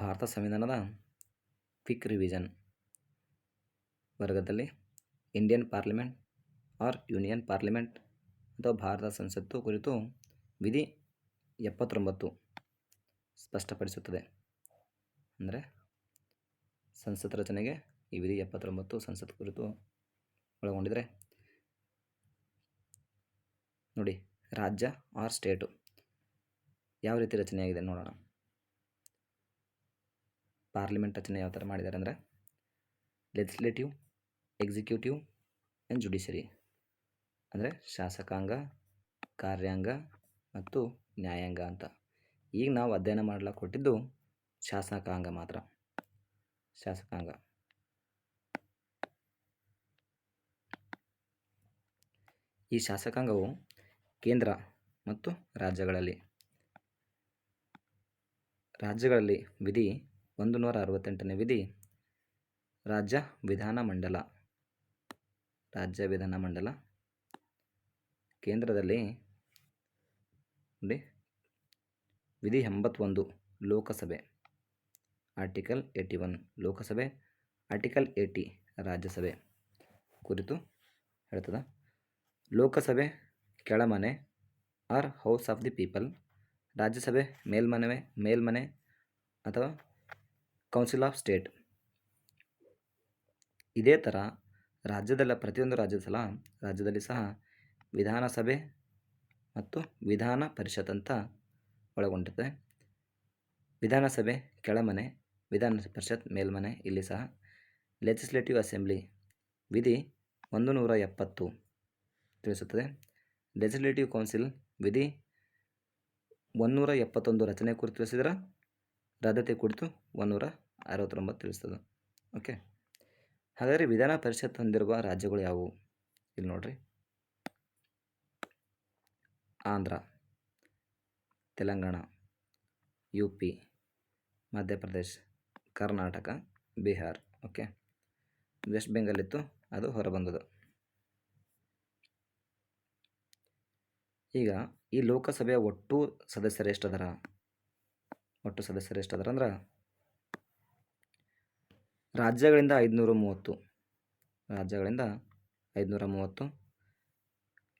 ಭಾರತ ಸಂವಿಧಾನದ quick revision ವರ್ಗದಲ್ಲಿ Indian parliament or union parliament ಅಥವಾ ಭಾರತ ಸಂಸತ್ತು ಕುರಿತು ವಿಧಿ ಎಪ್ಪತ್ತೊಂಬತ್ತು ಸ್ಪಷ್ಟಪಡಿಸುತ್ತದೆ. ಅಂದರೆ ಸಂಸತ್ ರಚನೆಗೆ ಈ ವಿಧಿ ಎಪ್ಪತ್ತೊಂಬತ್ತು ಸಂಸತ್ ಕುರಿತು ಒಳಗೊಂಡಿದ್ರೆ ನೋಡಿ ರಾಜ್ಯ ಆರ್ ಸ್ಟೇಟು ಯಾವ ರೀತಿ ರಚನೆಯಾಗಿದೆ ನೋಡೋಣ. ಪಾರ್ಲಿಮೆಂಟ್ ರಚನೆ ಯಾವ ಥರ ಮಾಡಿದ್ದಾರೆ ಅಂದರೆ ಲೆಜಿಸ್ಲೇಟಿವ್, ಎಕ್ಸಿಕ್ಯೂಟಿವ್ ಆ್ಯಂಡ್ ಜುಡಿಷರಿ. ಅಂದರೆ ಶಾಸಕಾಂಗ, ಕಾರ್ಯಾಂಗ ಮತ್ತು ನ್ಯಾಯಾಂಗ ಅಂತ. ಈಗ ನಾವು ಅಧ್ಯಯನ ಮಾಡ್ಲಿಕ್ಕೆ ಕೊಟ್ಟಿದ್ದು ಶಾಸಕಾಂಗ ಮಾತ್ರ. ಶಾಸಕಾಂಗ. ಈ ಶಾಸಕಾಂಗವು ಕೇಂದ್ರ ಮತ್ತು ರಾಜ್ಯಗಳಲ್ಲಿ ರಾಜ್ಯಗಳಲ್ಲಿ ವಿಧಿ ಒಂದು ನೂರ ಅರವತ್ತೆಂಟನೇ ವಿಧಿ. ರಾಜ್ಯ ವಿಧಾನ ಮಂಡಲ. ರಾಜ್ಯ ವಿಧಾನ ಮಂಡಲ. ಕೇಂದ್ರದಲ್ಲಿ ನೋಡಿ. ವಿಧಿ ಎಂಬತ್ತೊಂದು Lok Sabha. Article eighty one Lok Sabha, article eighty Rajya Sabha ಕುರಿತು ಹೇಳ್ತದ. ಲೋಕಸಭೆ ಕೆಳಮನೆ, or house of the people. Rajya Sabha ಮೇಲ್ಮನೆ ಮೇಲ್ಮನೆ ಅಥವಾ ಕೌನ್ಸಿಲ್ ಆಫ್ ಸ್ಟೇಟ್ ಇದೇ ಥರ ರಾಜ್ಯದಲ್ಲ, ಪ್ರತಿಯೊಂದು ರಾಜ್ಯದ ಸಲ ರಾಜ್ಯದಲ್ಲಿ ಸಹ ವಿಧಾನಸಭೆ ಮತ್ತು ವಿಧಾನ ಪರಿಷತ್ ಅಂತ ಒಳಗೊಂಡಿದೆ. ವಿಧಾನಸಭೆ ಕೆಳಮನೆ, ವಿಧಾನ ಪರಿಷತ್ ಮೇಲ್ಮನೆ ಇಲ್ಲಿ ಸಹ ಲೆಜಿಸ್ಲೇಟಿವ್ ಅಸೆಂಬ್ಲಿ ವಿಧಿ ಒಂದು ನೂರ ಎಪ್ಪತ್ತು ತಿಳಿಸುತ್ತದೆ. ಲೆಜಿಸ್ಲೇಟಿವ್ ಕೌನ್ಸಿಲ್ ವಿಧಿ ಒಂನ್ನೂರ ಎಪ್ಪತ್ತೊಂದು ರಚನೆ ಕುರಿತು ತಿಳಿಸಿದರೆ ರದ್ದತಿ ಕುರಿತು ಒಂನ್ನೂರ ಅರವತ್ತೊಂಬತ್ತು ತಿಳಿಸ್ತದೆ? ಓಕೆ ಹಾಗಾದರೆ ವಿಧಾನ ಪರಿಷತ್ ಹೊಂದಿರುವ ರಾಜ್ಯಗಳು ಯಾವುವು? ಇಲ್ಲಿ ನೋಡ್ರಿ. Andhra, Telangana U P Madhya Pradesh, Karnataka, Bihar. Okay West Bengal ಇತ್ತು, ಅದು ಹೊರಬಂದದು ಈಗ ಈ ಲೋಕಸಭೆಯ ಒಟ್ಟು ಸದಸ್ಯರು ಎಷ್ಟದರ ಒಟ್ಟು ಸದಸ್ಯರು ಎಷ್ಟದರ ಅಂದ್ರೆ ರಾಜ್ಯಗಳಿಂದ ಐದುನೂರ ಮೂವತ್ತು ರಾಜ್ಯಗಳಿಂದ ಐದುನೂರ ಮೂವತ್ತು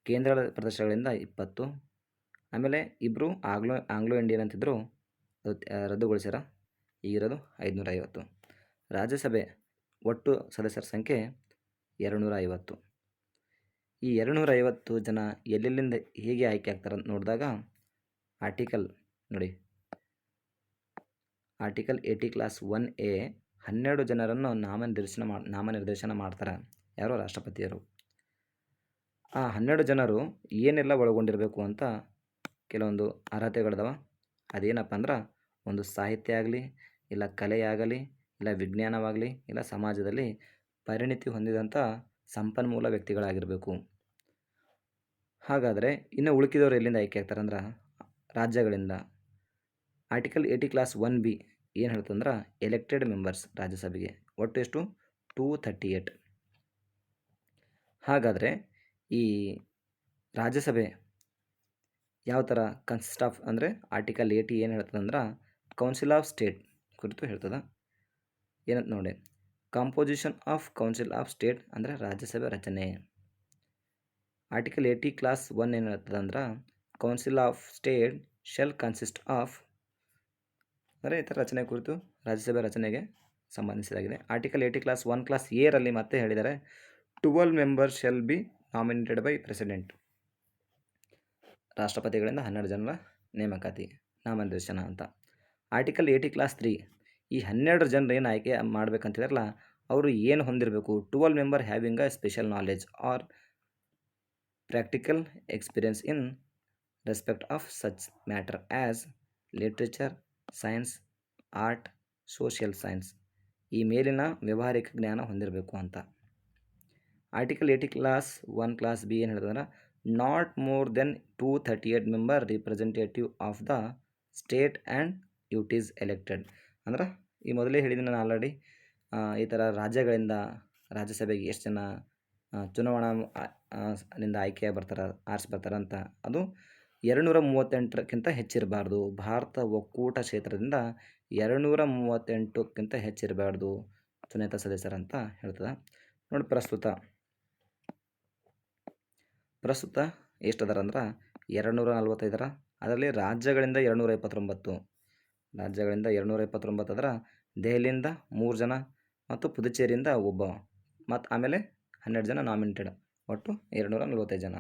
ಕೇಂದ್ರ ಪ್ರದೇಶಗಳಿಂದ ಇಪ್ಪತ್ತು. ಆಮೇಲೆ ಇಬ್ಬರು ಆಂಗ್ಲೋ ಆಂಗ್ಲೋ ಇಂಡಿಯನ್ ಅಂತಿದ್ದರು ಅದು ರದ್ದುಗೊಳಿಸ್ಯಾರ ಈಗಿರೋದು ಐದುನೂರ ಐವತ್ತು ರಾಜ್ಯಸಭೆ ಒಟ್ಟು ಸದಸ್ಯರ ಸಂಖ್ಯೆ ಎರಡುನೂರ ಐವತ್ತು ಈ ಎರಡುನೂರ ಐವತ್ತು ಜನ ಎಲ್ಲೆಲ್ಲಿಂದ ಹೇಗೆ ಆಯ್ಕೆ ಆಗ್ತಾರೆ ಅಂತ ನೋಡಿದಾಗ, ಆರ್ಟಿಕಲ್ ನೋಡಿ. Article eighty clause one A ಹನ್ನೆರಡು ಜನರನ್ನು ನಾಮನಿರ್ದೇಶನ ಮಾ, ನಾಮನಿರ್ದೇಶನ ಮಾಡ್ತಾರೆ. ಯಾರೋ ರಾಷ್ಟ್ರಪತಿಯರು. ಆ ಹನ್ನೆರಡು ಜನರು ಏನೆಲ್ಲ ಒಳಗೊಂಡಿರಬೇಕು ಅಂತ ಕೆಲವೊಂದು ಅರ್ಹತೆಗಳಿದಾವ. ಅದೇನಪ್ಪ ಅಂದ್ರೆ ಒಂದು ಸಾಹಿತ್ಯ ಆಗಲಿ, ಇಲ್ಲ ಕಲೆಯಾಗಲಿ ಇಲ್ಲ ವಿಜ್ಞಾನವಾಗಲಿ, ಇಲ್ಲ ಸಮಾಜದಲ್ಲಿ ಪರಿಣಿತಿ ಹೊಂದಿದಂಥ ಸಂಪನ್ಮೂಲ ವ್ಯಕ್ತಿಗಳಾಗಿರಬೇಕು. ಹಾಗಾದರೆ ಇನ್ನು ಉಳುಕಿದವರು ಎಲ್ಲಿಂದ ಆಯ್ಕೆ ಆಗ್ತಾರೆ ಅಂದ್ರೆ ರಾಜ್ಯಗಳಿಂದ. Article eighty clause one B ಏನು ಹೇಳ್ತಂದ್ರೆ ಎಲೆಕ್ಟೆಡ್ ಮೆಂಬರ್ಸ್ ರಾಜ್ಯಸಭೆಗೆ ಒಟ್ಟು ಎಷ್ಟು? ಟೂ ಥರ್ಟಿ ಏಟ್ ಹಾಗಾದರೆ ಈ ರಾಜ್ಯಸಭೆ ಯಾವ ಥರ ಕನ್ಸಿಸ್ಟ್ ಆಫ್ ಅಂದರೆ ಆರ್ಟಿಕಲ್ ಏಯ್ಟಿ ಏನು ಹೇಳ್ತದೆ ಅಂದ್ರೆ ಕೌನ್ಸಿಲ್ ಆಫ್ ಸ್ಟೇಟ್ ಕುರಿತು ಹೇಳ್ತದೆ. ಏನಂತ ನೋಡಿ composition of council of state ಅಂದರೆ ರಾಜ್ಯಸಭೆ ರಚನೆ. ಆರ್ಟಿಕಲ್ ಏಯ್ಟಿ ಕ್ಲಾಸ್ ಒನ್ ಏನು ಹೇಳ್ತದೆ ಅಂದ್ರೆ council of state shall consist of ಅಂದರೆ ಥರ ರಚನೆ ಕುರಿತು ರಾಜ್ಯಸಭೆ ರಚನೆಗೆ ಸಂಬಂಧಿಸಿದಾಗಿದೆ. Article eighty clause one clause ಏರಲ್ಲಿ ಮತ್ತೆ ಹೇಳಿದ್ದಾರೆ twelve member shall be nominated by president ರಾಷ್ಟ್ರಪತಿಗಳಿಂದ ಹನ್ನೆರಡು ಜನರ ನೇಮಕಾತಿ, ನಾಮನಿರ್ದೇಶನ ಅಂತ. ಆರ್ಟಿಕಲ್ ಏಯ್ಟಿ ಕ್ಲಾಸ್ ತ್ರೀ ಈ ಹನ್ನೆರಡು ಜನರು ಏನು ಆಯ್ಕೆ ಮಾಡ್ಬೇಕಂತಿದಾರಲ್ಲ, ಅವರು ಏನು ಹೊಂದಿರಬೇಕು? Twelve member having a special knowledge or practical experience in respect of such matter as literature science, art, social science ಈ ಮೇಲಿನ ವ್ಯವಹಾರಿಕ ಜ್ಞಾನ ಹೊಂದಿರಬೇಕು ಅಂತ. Article eighty clause one clause B ಏನು ಹೇಳಿದ್ರೆ not more than two thirty eight member representative of the state and it is elected ಅಂದ್ರೆ, ಈ ಮೊದಲೇ ಹೇಳಿದ್ದೀನಿ ನಾನು ಆಲ್ರೆಡಿ ಈ ಥರ ರಾಜ್ಯಗಳಿಂದ ರಾಜ್ಯಸಭೆಗೆ ಎಷ್ಟು ಜನ ಚುನಾವಣಾ ನಿಂದ ಆಯ್ಕೆ ಬರ್ತಾರೆ ಆರಿಸಿ ಅಂತ. ಅದು ಎರಡುನೂರ ಮೂವತ್ತೆಂಟಕ್ಕಿಂತ ಹೆಚ್ಚಿರಬಾರ್ದು. ಭಾರತ ಒಕ್ಕೂಟ ಕ್ಷೇತ್ರದಿಂದ ಎರಡುನೂರ ಮೂವತ್ತೆಂಟಕ್ಕಿಂತ ಹೆಚ್ಚಿರಬಾರ್ದು ಚುನಾಯಿತ ಸದಸ್ಯರಂತ ಹೇಳ್ತದೆ. ನೋಡಿ ಪ್ರಸ್ತುತ. ಪ್ರಸ್ತುತ ಎಷ್ಟು ಅದಾರ ಅಂದ್ರೆ ಎರಡುನೂರ ನಲ್ವತ್ತೈದರ ಅದರಲ್ಲಿ ರಾಜ್ಯಗಳಿಂದ ಎರಡುನೂರ ಇಪ್ಪತ್ತೊಂಬತ್ತು ರಾಜ್ಯಗಳಿಂದ ಎರಡುನೂರ ಇಪ್ಪತ್ತೊಂಬತ್ತು ಅದರ ದೆಹಲಿಯಿಂದ ಮೂರು ಜನ ಮತ್ತು ಪುದುಚೇರಿಯಿಂದ ಒಬ್ಬ. ಮತ್ತು ಆಮೇಲೆ ಹನ್ನೆರಡು ಜನ ನಾಮಿನೇಟೆಡ್. ಒಟ್ಟು ಎರಡುನೂರ ನಲ್ವತ್ತೈದು ಜನ.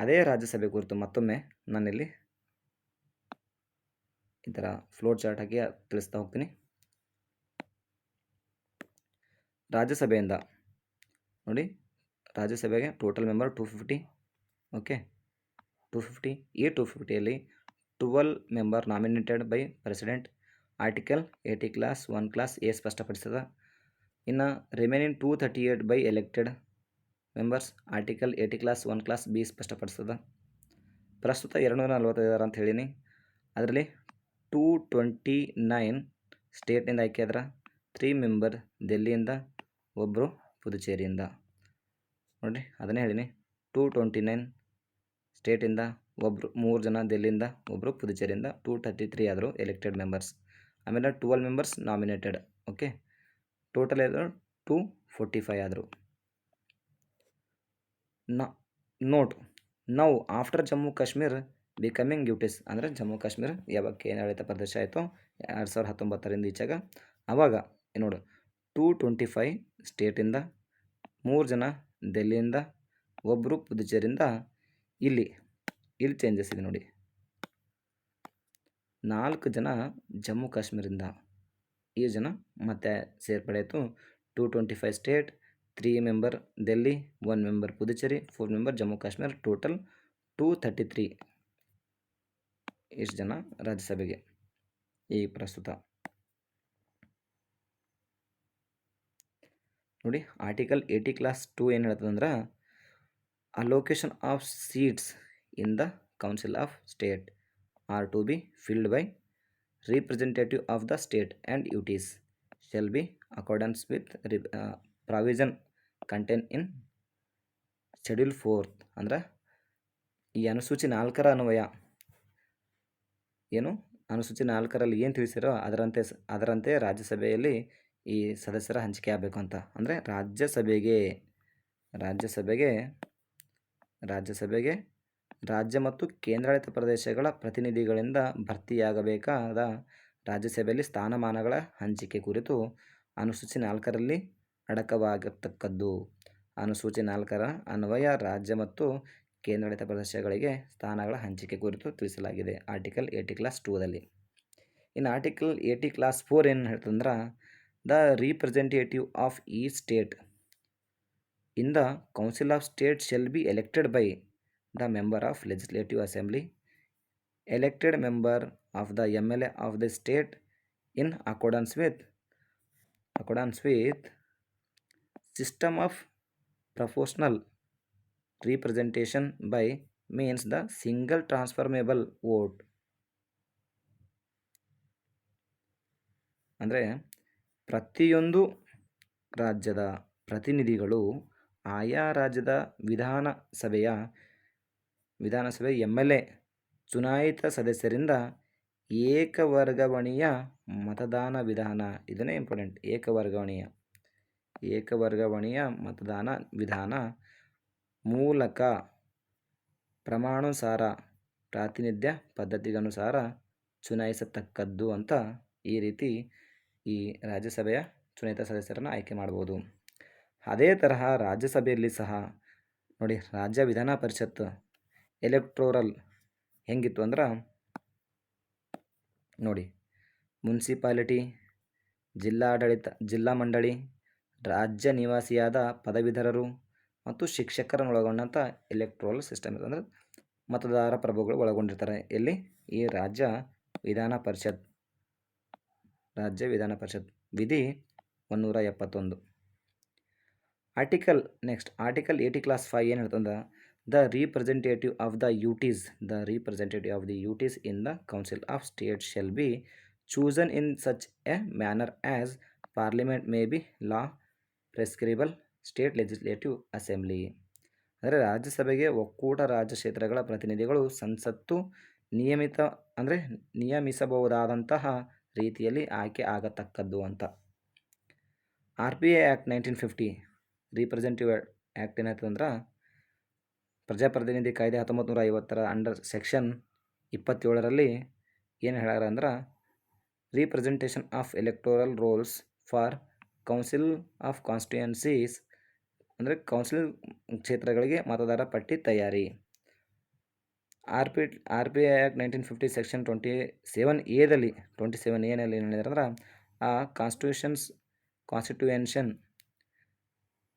ಅದೇ ರಾಜ್ಯಸಭೆ ಕುರಿತು ಮತ್ತೊಮ್ಮೆ ನಾನಿಲ್ಲಿ ಈ ಥರ ಫ್ಲೋಟ್ ಚಾರ್ಟ್ ಹಾಕಿ ತಿಳಿಸ್ತಾ ಹೋಗ್ತೀನಿ. ರಾಜ್ಯಸಭೆಯಿಂದ ನೋಡಿ, ರಾಜ್ಯಸಭೆಗೆ total member two fifty okay two fifty ಈ two ಫಿಫ್ಟಿಯಲ್ಲಿ twelve member nominated by president article eighty clause one clause A ಸ್ಪಷ್ಟಪಡಿಸ್ತದೆ. ಇನ್ನು remaining two thirty eight by elected members article eighty clause one clause B ಸ್ಪಷ್ಟಪಡಿಸ್ತದ. ಪ್ರಸ್ತುತ ಎರಡುನೂರ ನಲ್ವತ್ತೈದಾರ ಅಂತ ಹೇಳೀನಿ. ಅದರಲ್ಲಿ two twenty nine ಸ್ಟೇಟ್ನಿಂದ ಆಯ್ಕೆ ಆದ್ರೆ three member ದೆಲ್ಲಿಯಿಂದ ಒಬ್ಬರು ಪುದುಚೇರಿಯಿಂದ. ನೋಡಿರಿ, ಅದನ್ನೇ ಹೇಳೀನಿ. ಟೂ ಟ್ವೆಂಟಿ ನೈನ್ ಸ್ಟೇಟಿಂದ ಒಬ್ಬರು ಮೂರು ಜನ ದೆಲ್ಲಿಯಿಂದ ಒಬ್ಬರು ಪುದುಚೇರಿಯಿಂದ ಟೂ ಥರ್ಟಿ ತ್ರೀ ಆದರು ಎಲೆಕ್ಟೆಡ್ ಮೆಂಬರ್ಸ್ ಆಮೇಲೆ twelve members nominated okay total ಆದರು ಟೂ ಫೋರ್ಟಿ ಫೈ ಆದರು. Note now after Jammu Kashmir becoming UTs ಅಂದರೆ ಜಮ್ಮು ಕಾಶ್ಮೀರ ಯಾವಾಗ ಕೇಂದ್ರಾಡಳಿತ ಪ್ರದೇಶ ಆಯಿತು, ಎರಡು ಸಾವಿರದ ಹತ್ತೊಂಬತ್ತರಿಂದ ಈಚೆಗೆ ಆವಾಗ ನೋಡು ಟೂ ಟ್ವೆಂಟಿ ಫೈ ಸ್ಟೇಟಿಂದ ಮೂರು ಜನ ದೆಲ್ಲಿಯಿಂದ ಒಬ್ಬರು ಪುದುಚೇರಿಯಿಂದ ಇಲ್ಲಿ ಇಲ್ಲಿ ಚೇಂಜಸ್ ಇದೆ ನೋಡಿ. ನಾಲ್ಕು ಜನ ಜಮ್ಮು ಕಾಶ್ಮೀರಿಂದ ಈ ಜನ ಮತ್ತೆ ಸೇರ್ಪಡೆ ಆಯಿತು two twenty five state three member Delhi one member Puducherry four member Jammu Kashmir total two thirty three ಇಷ್ಟು ಜನ ರಾಜ್ಯಸಭೆಗೆ ಈ ಪ್ರಸ್ತುತ. ನೋಡಿ ಆರ್ಟಿಕಲ್ ಏಯ್ಟಿ ಕ್ಲಾಸ್ ಟೂ ಏನು ಹೇಳ್ತದಂದ್ರೆ allocation of seats in the council of state are to be filled by representative of the state and duties shall be accordance with uh, provision contained in schedule fourth ಅಂದ್ರೆ ಈ ಅನುಸೂಚಿ ನಾಲ್ಕರ ಅನ್ವಯ. ಏನು? ಅನುಸೂಚಿ ನಾಲ್ಕರಲ್ಲಿ ಏನು ತಿಳಿಸಿರೋ ಅದರಂತೆ ಅದರಂತೆ ರಾಜ್ಯಸಭೆಯಲ್ಲಿ ಈ ಸದಸ್ಯರ ಹಂಚಿಕೆ ಆಗಬೇಕು ಅಂತ. ಅಂದರೆ ರಾಜ್ಯಸಭೆಗೆ ರಾಜ್ಯಸಭೆಗೆ ರಾಜ್ಯಸಭೆಗೆ ರಾಜ್ಯ ಮತ್ತು ಕೇಂದ್ರಾಡಳಿತ ಪ್ರದೇಶಗಳ ಪ್ರತಿನಿಧಿಗಳಿಂದ ಭರ್ತಿಯಾಗಬೇಕಾದ ರಾಜ್ಯಸಭೆಯಲ್ಲಿ ಸ್ಥಾನಮಾನಗಳ ಹಂಚಿಕೆ ಕುರಿತು ಅನುಸೂಚಿ ನಾಲ್ಕರಲ್ಲಿ ಅಡಕವಾಗಿರ್ತಕ್ಕದ್ದು. ಅನುಸೂಚಿ ನಾಲ್ಕರ ಅನ್ವಯ ರಾಜ್ಯ ಮತ್ತು ಕೇಂದ್ರಾಡಳಿತ ಪ್ರದೇಶಗಳಿಗೆ ಸ್ಥಾನಗಳ ಹಂಚಿಕೆ ಕುರಿತು ತಿಳಿಸಲಾಗಿದೆ. ಆರ್ಟಿಕಲ್ ಏಯ್ಟಿ ಕ್ಲಾಸ್ ಟೂದಲ್ಲಿ ಇನ್ನು ಆರ್ಟಿಕಲ್ ಏಯ್ಟಿ ಕ್ಲಾಸ್ ಫೋರ್ ಏನು ಹೇಳ್ತಂದ್ರೆ, ದ ರೀಪ್ರೆಸೆಂಟೇಟಿವ್ ಆಫ್ ಈ state in the council of state shall be elected by the member of legislative assembly, elected member of the M L A of the state in accordance with accordance with system of proportional representation by means the single transferable vote. ಅಂದರೆ ಪ್ರತಿಯೊಂದು ರಾಜ್ಯದ ಪ್ರತಿನಿಧಿಗಳು ಆಯಾ ರಾಜ್ಯದ ವಿಧಾನಸಭೆಯ, ವಿಧಾನಸಭೆ M L A ಚುನಾಯಿತ ಸದಸ್ಯರಿಂದ ಏಕವರ್ಗಾವಣೆಯ ಮತದಾನ ವಿಧಾನ. ಇದನ್ನೇ ಇಂಪಾರ್ಟೆಂಟ್ ಏಕವರ್ಗಾವಣೆಯ. ಏಕವರ್ಗಾವಣೆಯ ಮತದಾನ ವಿಧಾನ ಮೂಲಕ ಪ್ರಮಾಣಾನುಸಾರ ಪ್ರಾತಿನಿಧ್ಯ ಪದ್ಧತಿಗನುಸಾರ ಚುನಾಯಿಸತಕ್ಕದ್ದು ಅಂತ ಈ ರೀತಿ ಈ ರಾಜ್ಯಸಭೆಯ ಚುನಾಯಿತ ಸದಸ್ಯರನ್ನು ಆಯ್ಕೆ ಮಾಡ್ಬೋದು. ಅದೇ ತರಹ ರಾಜ್ಯಸಭೆಯಲ್ಲಿ ಸಹ ನೋಡಿ ರಾಜ್ಯ ವಿಧಾನ ಪರಿಷತ್ ಎಲೆಕ್ಟ್ರೋರಲ್ ಹೆಂಗಿತ್ತು ಅಂದ್ರೆ ನೋಡಿ ಮುನ್ಸಿಪಾಲಿಟಿ, ಜಿಲ್ಲಾಡಳಿತ, ಜಿಲ್ಲಾ ಮಂಡಳಿ ರಾಜ್ಯ ನಿವಾಸಿಯಾದ ಪದವೀಧರರು ಮತ್ತು ಶಿಕ್ಷಕರನ್ನು ಒಳಗೊಂಡಂಥ ಎಲೆಕ್ಟ್ರೋಲ್ ಸಿಸ್ಟಮ್ ಇದೆ ಅಂದರೆ ಮತದಾರ ಪ್ರಭುಗಳು ಒಳಗೊಂಡಿರ್ತಾರೆ. ಎಲ್ಲಿ? ಈ ರಾಜ್ಯ ವಿಧಾನ ಪರಿಷತ್. ರಾಜ್ಯ ವಿಧಾನ ಪರಿಷತ್. ವಿಧಿ ಒನ್ನೂರ ಎಪ್ಪತ್ತೊಂದು. Article next article eighty clause five ಏನು ಹೇಳ್ತಂದ್ರೆ the representative of the UTs the representative of the UTs in the council of state shall be chosen in such a manner as parliament may be law prescribable state legislative assembly ಅಂದರೆ ರಾಜ್ಯಸಭೆಗೆ ಒಕ್ಕೂಟ ರಾಜ್ಯ ಕ್ಷೇತ್ರಗಳ ಪ್ರತಿನಿಧಿಗಳು ಸಂಸತ್ತು ನಿಯಮಿತ, ಅಂದರೆ ನಿಯಮಿಸಬಹುದಾದಂತಹ ರೀತಿಯಲ್ಲಿ ಆಯ್ಕೆ ಆಗತಕ್ಕದ್ದು ಅಂತ. R P I act nineteen fifty representative act ಏನಾಯ್ತದಂದ್ರೆ ಪ್ರಜಾಪ್ರತಿನಿಧಿ ಕಾಯ್ದೆ ಹತ್ತೊಂಬತ್ತು ನೂರ ಐವತ್ತರ ಅಂಡರ್ ಸೆಕ್ಷನ್ ಇಪ್ಪತ್ತೇಳರಲ್ಲಿ ಏನು ಹೇಳ್ಯಾರ ಅಂದ್ರೆ representation of electoral rolls for council of constituencies ಅಂದರೆ ಕೌನ್ಸಿಲ್ ಕ್ಷೇತ್ರಗಳಿಗೆ ಮತದಾರ ಪಟ್ಟಿ ತಯಾರಿ. R P R P I act nineteen fifty section twenty seven ಎದಲ್ಲಿ twenty seven ಎನಲ್ಲಿ ಏನು ಹೇಳಿದಾರೆ ಅಂದ್ರೆ ಆ constitutions constitution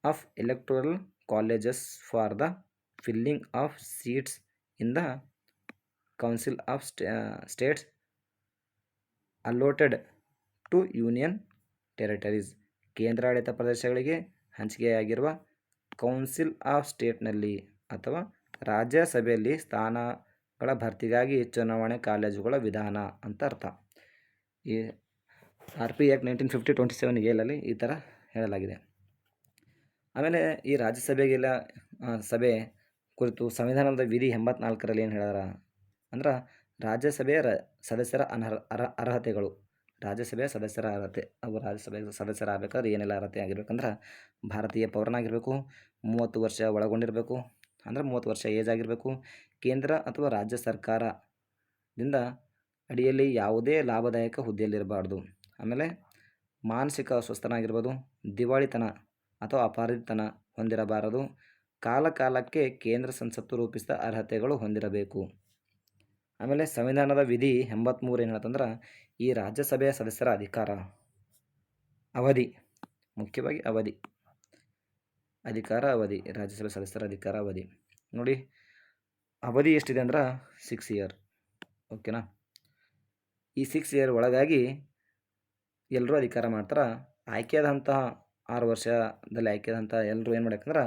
of electoral colleges for the filling of seats in the council of states allotted to union territories ಕೇಂದ್ರಾಡಳಿತ ಪ್ರದೇಶಗಳಿಗೆ ಹಂಚಿಕೆಯಾಗಿರುವ council of ಸ್ಟೇಟ್ನಲ್ಲಿ ಅಥವಾ ರಾಜ್ಯಸಭೆಯಲ್ಲಿ ಸ್ಥಾನಗಳ ಭರ್ತಿಗಾಗಿ ಚುನಾವಣೆ ಕಾಲೇಜುಗಳ ವಿಧಾನ ಅಂತ ಅರ್ಥ. ಈ R P act nineteen fifty twenty seven ಏಲಲ್ಲಿ ಈ ಥರ ಹೇಳಲಾಗಿದೆ. ಆಮೇಲೆ ಈ ರಾಜ್ಯಸಭೆಗೆಲ್ಲ ಸಭೆ ಕುರಿತು ಸಂವಿಧಾನದ ವಿಧಿ ಎಂಬತ್ನಾಲ್ಕರಲ್ಲಿ ಏನು ಹೇಳ್ಯಾರ ಅಂದ್ರೆ ರಾಜ್ಯಸಭೆಯ ರ, ಸದಸ್ಯರ ಅನರ್ಹ, ಅರ್ಹ, ಅರ್ಹತೆಗಳು. ರಾಜ್ಯಸಭೆಯ ಸದಸ್ಯರ ಅರ್ಹತೆ. ಅವು ರಾಜ್ಯಸಭೆ ಸದಸ್ಯರಾಗಬೇಕಾದ್ರೆ ಏನೆಲ್ಲ ಅರ್ಹತೆ ಆಗಿರ್ಬೇಕಂದ್ರೆ ಭಾರತೀಯ ಪೌರನಾಗಿರಬೇಕು, ಮೂವತ್ತು ವರ್ಷ ಒಳಗೊಂಡಿರಬೇಕು, ಅಂದ್ರೆ ಮೂವತ್ತು ವರ್ಷ ಏಜ್ ಆಗಿರಬೇಕು. ಕೇಂದ್ರ ಅಥವಾ ರಾಜ್ಯ ಸರ್ಕಾರದಿಂದ ಅಡಿಯಲ್ಲಿ ಯಾವುದೇ ಲಾಭದಾಯಕ ಹುದ್ದೆಯಲ್ಲಿರಬಾರ್ದು. ಆಮೇಲೆ ಮಾನಸಿಕ ಅಸ್ವಸ್ಥನಾಗಿರ್ಬೋದು, ದಿವಾಳಿತನ ಅಥವಾ ಅಪಾರಿತನ ಹೊಂದಿರಬಾರದು. ಕಾಲ ಕಾಲಕ್ಕೆ ಕೇಂದ್ರ ಸಂಸತ್ತು ರೂಪಿಸಿದ ಅರ್ಹತೆಗಳು ಹೊಂದಿರಬೇಕು. ಆಮೇಲೆ ಸಂವಿಧಾನದ ವಿಧಿ ಎಂಬತ್ತ್ಮೂರು ಏನು ಹೇಳ್ತಂದ್ರೆ ಈ ರಾಜ್ಯಸಭೆಯ ಸದಸ್ಯರ ಅಧಿಕಾರ. ಅವಧಿ, ಮುಖ್ಯವಾಗಿ ಅವಧಿ. ಅಧಿಕಾರ, ಅವಧಿ. ರಾಜ್ಯಸಭೆ ಸದಸ್ಯರ ಅಧಿಕಾರ, ಅವಧಿ. ನೋಡಿ, ಅವಧಿ ಎಷ್ಟಿದೆ ಅಂದ್ರೆ ಸಿಕ್ಸ್ ಇಯರ್ ಓಕೆನಾ ಈ ಸಿಕ್ಸ್ ಇಯರ್ ಒಳಗಾಗಿ ಎಲ್ಲರೂ ಅಧಿಕಾರ ಮಾಡ್ತಾರೆ. ಆಯ್ಕೆಯಾದಂತಹ ಆರು ವರ್ಷದಲ್ಲಿ ಆಯ್ಕೆಯಾದಂಥ ಎಲ್ಲರೂ ಏನು ಮಾಡ್ಬೇಕಂದ್ರೆ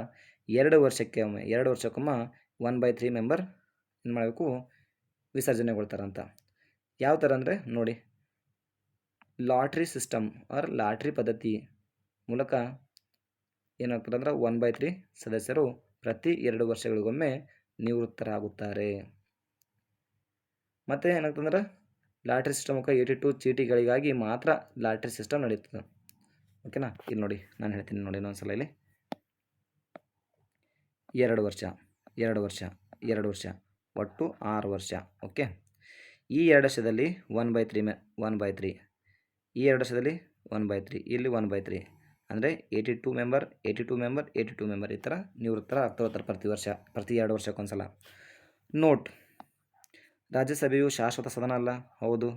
ಎರಡು ವರ್ಷಕ್ಕೆ ಒಮ್ಮೆ, ಎರಡು ವರ್ಷಕ್ಕೊಮ್ಮೆ ಒನ್ ಬೈ ತ್ರೀ ಮೆಂಬರ್ ಏನು ಮಾಡಬೇಕು? ವಿಸರ್ಜನೆಗೊಳ್ತಾರಂತ ಯಾವ ಥರ ಅಂದರೆ ನೋಡಿ. ಲಾಟ್ರಿ ಸಿಸ್ಟಮ್ ಆರ್ ಲಾಟ್ರಿ ಪದ್ಧತಿ ಮೂಲಕ ಏನಾಗ್ತದೆ ಅಂದ್ರೆ ಒನ್ ಬೈ ತ್ರೀ ಸದಸ್ಯರು ಪ್ರತಿ ಎರಡು ವರ್ಷಗಳಿಗೊಮ್ಮೆ ನಿವೃತ್ತರಾಗುತ್ತಾರೆ. ಮತ್ತು ಏನಾಗ್ತಂದ್ರೆ ಲಾಟ್ರಿ ಸಿಸ್ಟಮ್ ಮೂಲಕ ಏಯ್ಟಿ ಟು ಚೀಟಿಗಳಿಗಾಗಿ ಮಾತ್ರ ಲಾಟ್ರಿ ಸಿಸ್ಟಮ್ ನಡೀತದೆ. ಓಕೆನಾ? ಇಲ್ಲಿ ನೋಡಿ, ನಾನು ಹೇಳ್ತೀನಿ ನೋಡಿ ಇನ್ನೊಂದ್ಸಲ ಇಲ್ಲಿ. ಎರಡು ವರ್ಷ ಎರಡು ವರ್ಷ ಎರಡು ವರ್ಷ. ಒಟ್ಟು ಆರು ವರ್ಷ, ಓಕೆ? ಈ ಎರಡು ವರ್ಷದಲ್ಲಿ ಒನ್ ಬೈ ತ್ರೀ ಮೆ ಒನ್ ಬೈ ತ್ರೀ ಈ ಎರಡು ವರ್ಷದಲ್ಲಿ ಒನ್ ಬೈ ತ್ರೀ ಇಲ್ಲಿ ಒನ್ ಬೈ ತ್ರೀ ಅಂದರೆ eighty two member eighty two member eighty two member ಈ ಥರ ನಿವೃತ್ತರ ಆಗ್ತಾ ಪ್ರತಿ ವರ್ಷ, ಪ್ರತಿ ಎರಡು ವರ್ಷಕ್ಕೊಂದ್ಸಲ. ನೋಟ್ ರಾಜ್ಯಸಭೆಯು ಶಾಶ್ವತ ಸದನ ಅಲ್ಲ, ಹೌದು.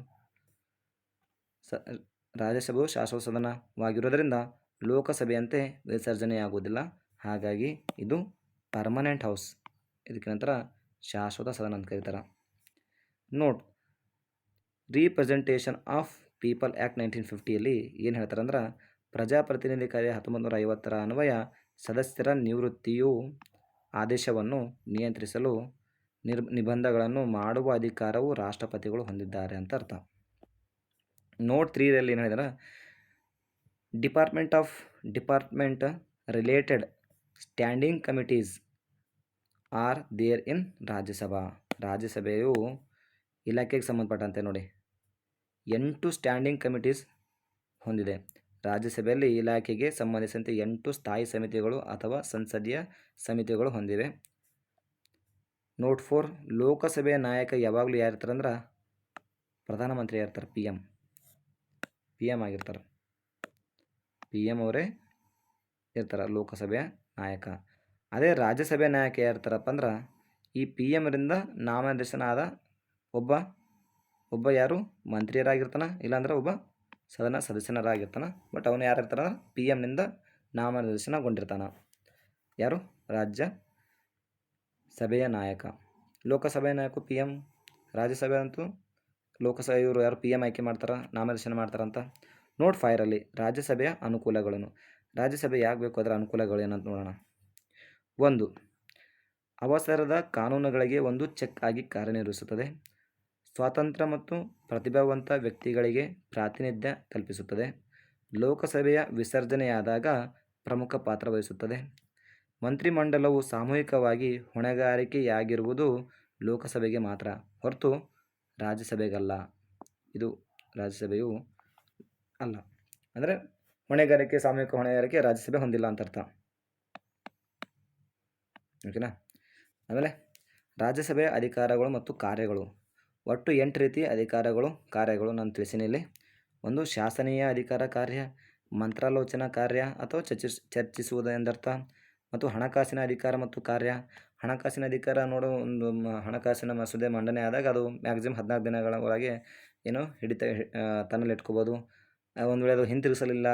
ಸ, ರಾಜ್ಯಸಭೆಯು ಶಾಶ್ವತ ಸದನವಾಗಿರೋದರಿಂದ ಲೋಕಸಭೆಯಂತೆ ವಿಸರ್ಜನೆಯಾಗುವುದಿಲ್ಲ. ಹಾಗಾಗಿ ಇದು ಪರ್ಮನೆಂಟ್ ಹೌಸ್ ಇದಕ್ಕೆ ನಂತರ ಶಾಶ್ವತ ಸದನ ಅಂತ ಕರೀತಾರೆ. Note representation of people act nineteen ಫಿಫ್ಟಿಯಲ್ಲಿ ಏನು ಹೇಳ್ತಾರೆ ಅಂದ್ರೆ ಪ್ರಜಾಪ್ರತಿನಿಧಿ ಕಾಯ್ದೆ ಹತ್ತೊಂಬತ್ತು ನೂರ ಐವತ್ತರ ಅನ್ವಯ ಸದಸ್ಯರ ನಿವೃತ್ತಿಯು ಆದೇಶವನ್ನು ನಿಯಂತ್ರಿಸಲು ನಿರ್, ನಿಬಂಧಗಳನ್ನು ಮಾಡುವ ಅಧಿಕಾರವು ರಾಷ್ಟ್ರಪತಿಗಳು ಹೊಂದಿದ್ದಾರೆ ಅಂತ ಅರ್ಥ. ನೋಟ್ ತ್ರೀಯಲ್ಲಿ ಏನು ಹೇಳಿದಾರೆ department of department related standing committees are there in Rajya Sabha. ರಾಜ್ಯಸಭೆಯು ಇಲಾಖೆಗೆ ಸಂಬಂಧಪಟ್ಟಂತೆ ನೋಡಿ. ಎಂಟು ಸ್ಟ್ಯಾಂಡಿಂಗ್ ಕಮಿಟೀಸ್ ಹೊಂದಿದೆ. ರಾಜ್ಯಸಭೆಯಲ್ಲಿ ಇಲಾಖೆಗೆ ಸಂಬಂಧಿಸಿದಂತೆ ಎಂಟು ಸ್ಥಾಯಿ ಸಮಿತಿಗಳು ಅಥವಾ ಸಂಸದೀಯ ಸಮಿತಿಗಳು ಹೊಂದಿವೆ. ನೋಟ್ ಫೋರ್, ಲೋಕಸಭೆಯ ನಾಯಕ ಯಾವಾಗಲೂ ಯಾರು ಇರ್ತಾರೆ ಅಂದ್ರೆ ಪ್ರಧಾನಮಂತ್ರಿ ಯಾರಿರ್ತಾರೆ? ಪಿ ಎಂ ಪಿ ಎಂ ಆಗಿರ್ತಾರೆ. ಪಿ ಎಂ ಅವರೇ ಇರ್ತಾರೆ ಲೋಕಸಭೆಯ ನಾಯಕ. ಅದೇ ರಾಜ್ಯಸಭೆ ನಾಯಕ ಯಾರಿರ್ತಾರಪ್ಪ ಅಂದ್ರೆ ಈ ಪಿ ಎಮ್ರಿಂದ ನಾಮನಿರ್ದೇಶನ ಆದ ಒಬ್ಬ ಒಬ್ಬ ಯಾರು? ಮಂತ್ರಿಯರಾಗಿರ್ತಾನೆ, ಇಲ್ಲಾಂದ್ರೆ ಒಬ್ಬ ಸದನ ಸದಸ್ಯನರಾಗಿರ್ತಾನೆ. ಬಟ್ ಅವನು ಯಾರು ಇರ್ತಾನೆ ಪಿ ಎಮ್ನಿಂದ ನಾಮನಿರ್ದೇಶನಗೊಂಡಿರ್ತಾನೆ. ಯಾರು? ರಾಜ್ಯ ಸಭೆಯ ನಾಯಕ. ಲೋಕಸಭೆಯ ನಾಯಕ ಪಿ ಎಂ ರಾಜ್ಯಸಭೆ ಅಂತೂ ಲೋಕಸಭೆ ಇವರು ಯಾರು ಪಿ ಎಂ ಆಯ್ಕೆ ಮಾಡ್ತಾರೆ, ನಾಮನಿರ್ದೇಶನ ಮಾಡ್ತಾರಂತ ನೋಟ್ ಫೈರಲ್ಲಿ ರಾಜ್ಯಸಭೆಯ ಅನುಕೂಲಗಳನ್ನು. ರಾಜ್ಯಸಭೆ ಯಾಕೆ ಬೇಕು ಅದರ ಅನುಕೂಲಗಳು ಏನಂತ ನೋಡೋಣ. ಒಂದು, ಅವಸರದ ಕಾನೂನುಗಳಿಗೆ ಒಂದು ಚೆಕ್ ಆಗಿ ಕಾರ್ಯನಿರ್ವಹಿಸುತ್ತದೆ. ಸ್ವಾತಂತ್ರ್ಯ ಮತ್ತು ಪ್ರತಿಭಾವಂತ ವ್ಯಕ್ತಿಗಳಿಗೆ ಪ್ರಾತಿನಿಧ್ಯ ಕಲ್ಪಿಸುತ್ತದೆ. ಲೋಕಸಭೆಯ ವಿಸರ್ಜನೆಯಾದಾಗ ಪ್ರಮುಖ ಪಾತ್ರ ವಹಿಸುತ್ತದೆ. ಮಂತ್ರಿಮಂಡಲವು ಸಾಮೂಹಿಕವಾಗಿ ಹೊಣೆಗಾರಿಕೆಯಾಗಿರುವುದು ಲೋಕಸಭೆಗೆ ಮಾತ್ರ, ಹೊರತು ರಾಜ್ಯಸಭೆಗಲ್ಲ. ಇದು ರಾಜ್ಯಸಭೆಯು ಅಲ್ಲ. ಅಂದರೆ ಹೊಣೆಗಾರಿಕೆ, ಸಾಮೂಹಿಕ ಹೊಣೆಗಾರಿಕೆ ರಾಜ್ಯಸಭೆ ಹೊಂದಿಲ್ಲ ಅಂತ ಅರ್ಥ ಓಕೆನಾ? ಆಮೇಲೆ ರಾಜ್ಯಸಭೆಯ ಅಧಿಕಾರಗಳು ಮತ್ತು ಕಾರ್ಯಗಳು. ಒಟ್ಟು ಎಂಟು ರೀತಿಯ ಅಧಿಕಾರಗಳು, ಕಾರ್ಯಗಳು ನಾನು ತಿಳಿಸಿನಿ ಇಲ್ಲಿ. ಒಂದು, ಶಾಸನೀಯ ಅಧಿಕಾರ ಕಾರ್ಯ, ಮಂತ್ರಾಲೋಚನಾ ಕಾರ್ಯ ಅಥವಾ ಚರ್ಚಿಸ್ ಚರ್ಚಿಸುವುದು ಎಂದರ್ಥ. ಮತ್ತು ಹಣಕಾಸಿನ ಅಧಿಕಾರ ಮತ್ತು ಕಾರ್ಯ. ಹಣಕಾಸಿನ ಅಧಿಕಾರ ನೋಡು, ಒಂದು ಹಣಕಾಸಿನ ಮಸೂದೆ ಮಂಡನೆ ಆದಾಗ ಅದು ಮ್ಯಾಕ್ಸಿಮಮ್ ಹದಿನಾಲ್ಕು ದಿನಗಳ ಒಳಗೆ ಏನು ಹಿಡಿತ ತನ್ನಲ್ಲಿ ಇಟ್ಕೋಬೋದು. ಒಂದು ವೇಳೆ ಅದು ಹಿಂತಿರುಗಿಸಲಿಲ್ಲ,